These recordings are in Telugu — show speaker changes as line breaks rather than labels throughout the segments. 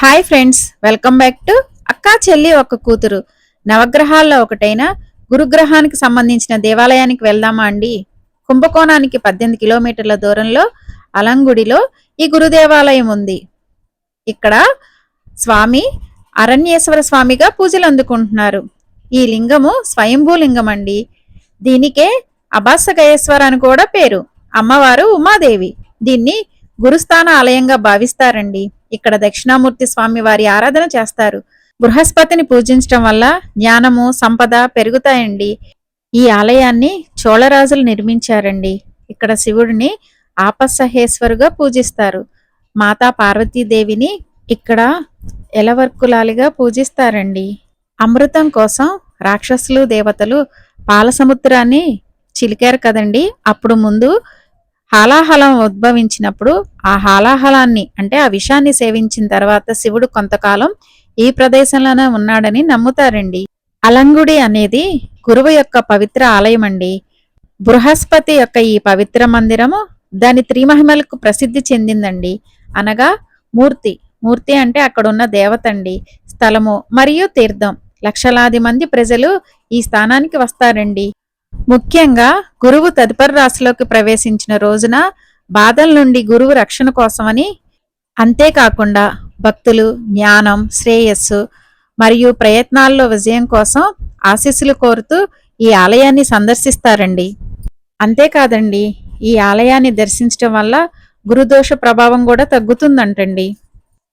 Hi friends welcome back to అక్కా చెల్లి ఒక కూతురు. నవగ్రహాల్లో ఒకటైన గురుగ్రహానికి సంబంధించిన దేవాలయానికి వెళ్దామా అండి? కుంభకోణానికి పద్దెనిమిది కిలోమీటర్ల దూరంలో అలంగుడిలో ఈ గురు దేవాలయం ఉంది. ఇక్కడ స్వామి అరణ్యేశ్వర స్వామిగా పూజలు అందుకుంటున్నారు. ఈ లింగము స్వయంభూ లింగం అండి. దీనికే అభాసగయేశ్వర అని కూడా పేరు. అమ్మవారు ఉమాదేవి. దీన్ని గురుస్థాన ఆలయంగా భావిస్తారండి. ఇక్కడ దక్షిణామూర్తి స్వామి వారి ఆరాధన చేస్తారు. బృహస్పతిని పూజించడం వల్ల జ్ఞానము సంపద పెరుగుతాయండి. ఈ ఆలయాన్ని చోళరాజులు నిర్మించారండి. ఇక్కడ శివుడిని ఆపసహేశ్వరుగా పూజిస్తారు. మాతా పార్వతీదేవిని ఇక్కడ ఎలవర్కులాలిగా పూజిస్తారండి. అమృతం కోసం రాక్షసులు దేవతలు పాలసముద్రాన్ని చిలికారు కదండి. అప్పుడు ముందు హాలాహలం ఉద్భవించినప్పుడు ఆ హాలాహలాన్ని అంటే ఆ విషాన్ని సేవించిన తర్వాత శివుడు కొంతకాలం ఈ ప్రదేశంలోనే ఉన్నాడని నమ్ముతారండి. అలంగుడి అనేది గురువు యొక్క పవిత్ర ఆలయం అండి బృహస్పతి యొక్క ఈ పవిత్ర మందిరము దాని త్రిమహిమలకు ప్రసిద్ధి చెందిందండి. అనగా మూర్తి. మూర్తి అంటే అక్కడ ఉన్న దేవత అండి స్థలము మరియు తీర్థం. లక్షలాది మంది ప్రజలు ఈ స్థానానికి వస్తారండి. ముఖ్యంగా గురువు తదుపరి రాశిలోకి ప్రవేశించిన రోజున బాధల నుండి గురువు రక్షణ కోసమని అంతేకాకుండా భక్తులు జ్ఞానం శ్రేయస్సు మరియు ప్రయత్నాల్లో విజయం కోసం ఆశీస్సులు కోరుతూ ఈ ఆలయాన్ని సందర్శిస్తారండి. అంతేకాదండి ఈ ఆలయాన్ని దర్శించడం వల్ల గురుదోష ప్రభావం కూడా తగ్గుతుందంటండి.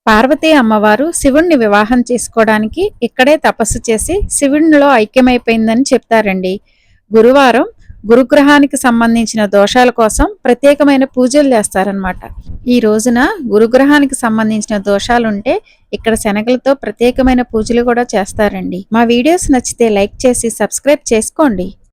పార్వతీ అమ్మవారు శివుణ్ణి వివాహం చేసుకోవడానికి ఇక్కడే తపస్సు చేసి శివుణ్ణిలో ఐక్యమైపోయిందని చెప్తారండి. గురువారం గురుగ్రహానికి సంబంధించిన దోషాల కోసం ప్రత్యేకమైన పూజలు చేస్తారనమాట ఈ రోజున గురుగ్రహానికి సంబంధించిన దోషాలుంటే ఇక్కడ శనగలతో ప్రత్యేకమైన పూజలు కూడా చేస్తారండి. మా వీడియోస్ నచ్చితే లైక్ చేసి సబ్స్క్రైబ్ చేసుకోండి.